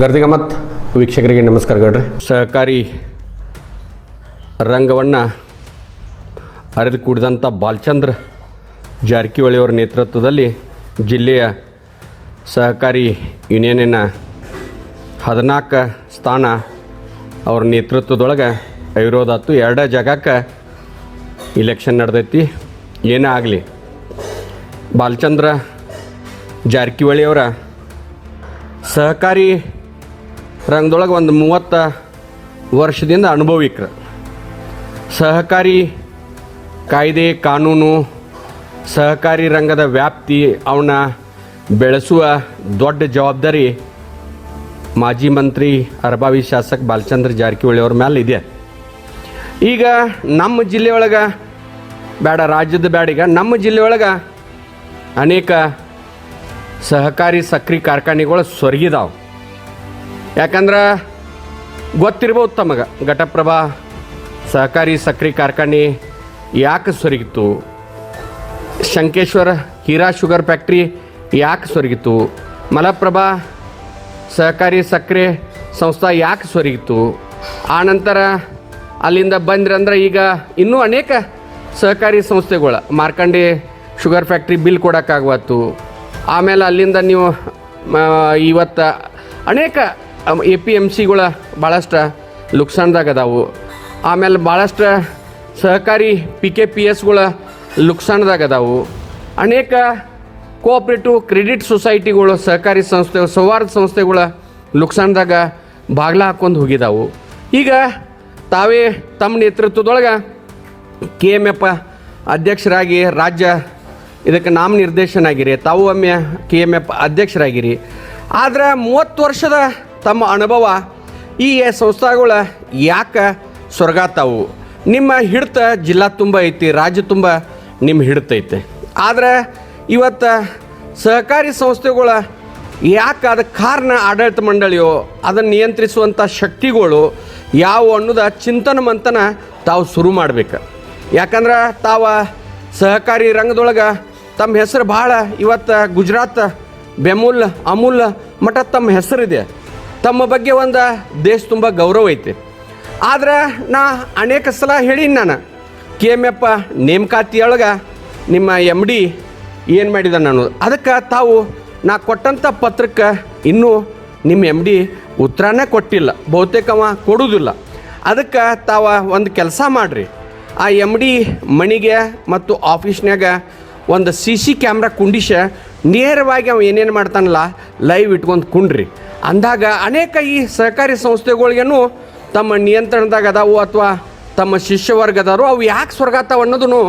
ಗರ್ದಿಗಮತ್ ವೀಕ್ಷಕರಿಗೆ ನಮಸ್ಕಾರ ಗೌಡ್ರಿ. ಸಹಕಾರಿ ರಂಗವನ್ನು ಅರೆದು ಕುಡಿದಂಥ ಬಾಲಚಂದ್ರ ಜಾರಕಿಹೊಳಿಯವರ ನೇತೃತ್ವದಲ್ಲಿ ಜಿಲ್ಲೆಯ ಸಹಕಾರಿ ಯೂನಿಯನಿನ ಹದಿನಾಲ್ಕು ಸ್ಥಾನ ಅವ್ರ ನೇತೃತ್ವದೊಳಗೆ ವಿರೋಧಾತು ಎರಡೇ ಜಾಗಕ್ಕೆ ಇಲೆಕ್ಷನ್ ನಡೆದೈತಿ. ಏನೇ ಆಗಲಿ, ಬಾಲಚಂದ್ರ ಜಾರಕಿಹೊಳಿಯವರ ಸಹಕಾರಿ ರಂಗದೊಳಗೆ ಒಂದು ಮೂವತ್ತ ವರ್ಷದಿಂದ ಅನುಭವಿಕ್ರ. ಸಹಕಾರಿ ಕಾಯ್ದೆ, ಕಾನೂನು, ಸಹಕಾರಿ ರಂಗದ ವ್ಯಾಪ್ತಿ ಅವನ್ನ ಬೆಳೆಸುವ ದೊಡ್ಡ ಜವಾಬ್ದಾರಿ ಮಾಜಿ ಮಂತ್ರಿ ಅರಬಾವಿ ಶಾಸಕ ಬಾಲಚಂದ್ರ ಜಾರಕಿಹೊಳಿ ಅವ್ರ ಮೇಲೆ ಇದೆ. ಈಗ ನಮ್ಮ ಜಿಲ್ಲೆಯೊಳಗೆ ಬೇಡ ರಾಜ್ಯದ ಬೇಡ ಈಗ ನಮ್ಮ ಜಿಲ್ಲೆಯೊಳಗೆ ಅನೇಕ ಸಹಕಾರಿ ಸಕ್ರಿ ಕಾರ್ಖಾನೆಗಳು ಸೊರಗಿದಾವೆ ಯಾಕಂದ್ರೆ ಗೊತ್ತಿರ್ಬೋದು ತಮಗೆ. ಘಟಪ್ರಭಾ, ಸಹಕಾರಿ ಸಕ್ಕರೆ ಕಾರ್ಖಾನೆ ಯಾಕೆ ಸೊರಗಿತ್ತು? ಶಂಕೇಶ್ವರ ಹೀರಾ ಶುಗರ್ ಫ್ಯಾಕ್ಟ್ರಿ ಯಾಕೆ ಸೊರಗಿತ್ತು? ಮಲಪ್ರಭಾ, ಸಹಕಾರಿ ಸಕ್ಕರೆ ಸಂಸ್ಥೆ ಯಾಕೆ ಸೊರಗಿತ್ತು? ಆನಂತರ ಅಲ್ಲಿಂದ ಬಂದ್ರಂದ್ರೆ ಈಗ ಇನ್ನೂ ಅನೇಕ ಸಹಕಾರಿ ಸಂಸ್ಥೆಗಳು. ಮಾರ್ಕಂಡೆ ಶುಗರ್ ಫ್ಯಾಕ್ಟ್ರಿ ಬಿಲ್ ಕೊಡೋಕ್ಕಾಗವತ್ತು. ಆಮೇಲೆ ಅಲ್ಲಿಂದ ನೀವು ಇವತ್ತು ಅನೇಕ ಎ ಪಿ ಎಂ ಸಿಗಳ ಭಾಳಷ್ಟು ಲುಕ್ಸಾನ್ದಾಗ ಅದಾವು. ಆಮೇಲೆ ಭಾಳಷ್ಟು ಸಹಕಾರಿ ಪಿ ಕೆ ಪಿ ಎಸ್ಗಳ ಲುಕ್ಸಾನ್ದಾಗ ಅದಾವು. ಅನೇಕ ಕೋಆಪ್ರೇಟಿವ್ ಕ್ರೆಡಿಟ್ ಸೊಸೈಟಿಗಳು ಸಹಕಾರಿ ಸಂಸ್ಥೆ, ಸೌಹಾರ್ದ ಸಂಸ್ಥೆಗಳ ಲುಕ್ಸಾನ್ದಾಗ ಬಾಗ್ಲ ಹಾಕ್ಕೊಂಡು ಹೋಗಿದಾವು. ಈಗ ತಾವೇ ತಮ್ಮ ನೇತೃತ್ವದೊಳಗೆ ಕೆ ಎಂ ಎಫ್ ಅಧ್ಯಕ್ಷರಾಗಿ ರಾಜ್ಯ ಇದಕ್ಕೆ ನಾಮ ನಿರ್ದೇಶನ ಆಗಿರಿ ತಾವು ಒಮ್ಮೆ ಕೆ ಎಂ ಎಫ್ ಅಧ್ಯಕ್ಷರಾಗಿರಿ. ಆದರೆ ಮೂವತ್ತು ವರ್ಷದ ತಮ್ಮ ಅನುಭವ ಈ ಸಂಸ್ಥೆಗಳು ಯಾಕೆ ಸ್ವರ್ಗಾತಾವು ನಿಮ್ಮ ಹಿಡಿತ ಜಿಲ್ಲಾ ತುಂಬ ಐತಿ, ರಾಜ್ಯ ತುಂಬ ನಿಮ್ಮ ಹಿಡಿತೈತೆ ಆದರೆ ಇವತ್ತು ಸಹಕಾರಿ ಸಂಸ್ಥೆಗಳ ಯಾಕೆ ಅದಕ್ಕೆ ಕಾರಣ ಆಡಳಿತ ಮಂಡಳಿಯೋ ಅದನ್ನು ನಿಯಂತ್ರಿಸುವಂಥ ಶಕ್ತಿಗಳು ಯಾವ ಅನ್ನೋದ ಚಿಂತನ ಮಂತನ ತಾವು ಶುರು ಮಾಡ್ಬೇಕು. ಯಾಕಂದ್ರೆ ತಾವು ಸಹಕಾರಿ ರಂಗದೊಳಗೆ ತಮ್ಮ ಹೆಸರು ಭಾಳ ಇವತ್ತು ಗುಜರಾತ್ ಬೆಮೂಲ್ ಅಮೂಲ್ ಮಠ ತಮ್ಮ ಹೆಸರಿದೆ. ತಮ್ಮ ಬಗ್ಗೆ ಒಂದು ದೇಶ ತುಂಬ ಗೌರವ ಐತಿ. ಆದ್ರೆ ನಾ ಅನೇಕ ಸಲ ಹೇಳೀನಿ ನಾನು, ಕೆ ಎಂ ಎಪ್ಪ ನೇಮಕಾತಿಯೊಳಗೆ ನಿಮ್ಮ ಎಂ ಡಿ ಏನು ಮಾಡಿದ ನಾನು. ಅದಕ್ಕೆ ತಾವು ನಾ ಕೊಟ್ಟಂಥ ಪತ್ರಕ್ಕೆ ಇನ್ನೂ ನಿಮ್ಮ ಎಂ ಡಿ ಉತ್ತರನೇ ಕೊಟ್ಟಿಲ್ಲ ಬಹುತೇಕವ ಕೊಡುವುದಿಲ್ಲ ಅದಕ್ಕೆ ತಾವ ಒಂದು ಕೆಲಸ ಮಾಡಿರಿ. ಆ ಎಂ ಡಿ ಮಣಿಗೆ ಮತ್ತು ಆಫೀಸ್ನಾಗ ಒಂದು ಸಿ ಸಿ ಕ್ಯಾಮ್ರಾ ಕುಂಡಿಶ ನೇರವಾಗಿ ಅವ ಏನೇನು ಮಾಡ್ತಾನಲ್ಲ, ಲೈವ್ ಇಟ್ಕೊಂಡು ಕುಂಡ್ರಿ. ಅಂದಾಗ ಅನೇಕ ಈ ಸಹಕಾರಿ ಸಂಸ್ಥೆಗಳಿಗೇನು ತಮ್ಮ ನಿಯಂತ್ರಣದಾಗ ಅದಾವು ಅಥವಾ ತಮ್ಮ ಶಿಷ್ಯವರ್ಗದವರು, ಅವು ಯಾಕೆ ಸ್ವರ್ಗಾತಾವ ಅನ್ನೋದನ್ನು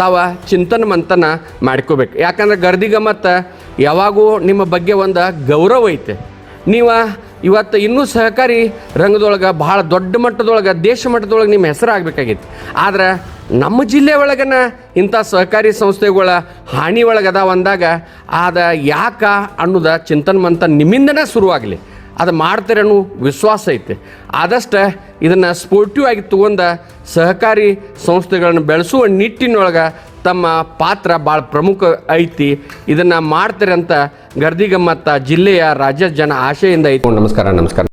ತಾವ ಚಿಂತನ ಮಂಥನ ಮಾಡ್ಕೋಬೇಕು. ಯಾಕಂದ್ರೆ ಗರ್ದಿಗ ಮತ್ತು ಯಾವಾಗೂ ನಿಮ್ಮ ಬಗ್ಗೆ ಒಂದು ಗೌರವ ಐತೆ. ನೀವು ಇವತ್ತು ಇನ್ನೂ ಸಹಕಾರಿ ರಂಗದೊಳಗೆ ಭಾಳ ದೊಡ್ಡ ಮಟ್ಟದೊಳಗೆ, ದೇಶ ಮಟ್ಟದೊಳಗೆ ನಿಮ್ಮ ಹೆಸರು ಆಗಬೇಕಾಗಿತ್ತು ಆದ್ರೆ ನಮ್ಮ ಜಿಲ್ಲೆ ಒಳಗನ ಇಂಥ ಸಹಕಾರಿ ಸಂಸ್ಥೆಗಳ ಹಾನಿ ಒಳಗೆ ಅದಾವ ಅಂದಾಗ ಅದ ಯಾಕ ಅನ್ನೋದ ಚಿಂತನ ಮಂತ ನಿಮ್ಮಿಂದನೇ ಶುರುವಾಗಲಿ. ಅದು ಮಾಡ್ತಾರೆ ಅನ್ನೋ ವಿಶ್ವಾಸ ಐತೆ. ಆದಷ್ಟು ಇದನ್ನು ಸ್ಪೋರ್ಟಿವ್ ಆಗಿ ತಗೊಂಡ ಸಹಕಾರಿ ಸಂಸ್ಥೆಗಳನ್ನು ಬೆಳೆಸುವ ನಿಟ್ಟಿನೊಳಗೆ ತಮ್ಮ ಪಾತ್ರ ಭಾಳ ಪ್ರಮುಖ ಐತಿ. ಇದನ್ನು ಮಾಡ್ತಾರೆ ಅಂತ ಗರ್ದಿಗಮ್ಮತ್ತ ಜಿಲ್ಲೆಯ ರಾಜ್ಯ ಜನ ಆಶೆಯಿಂದ ಐತಿ. ನಮಸ್ಕಾರ ನಮಸ್ಕಾರ.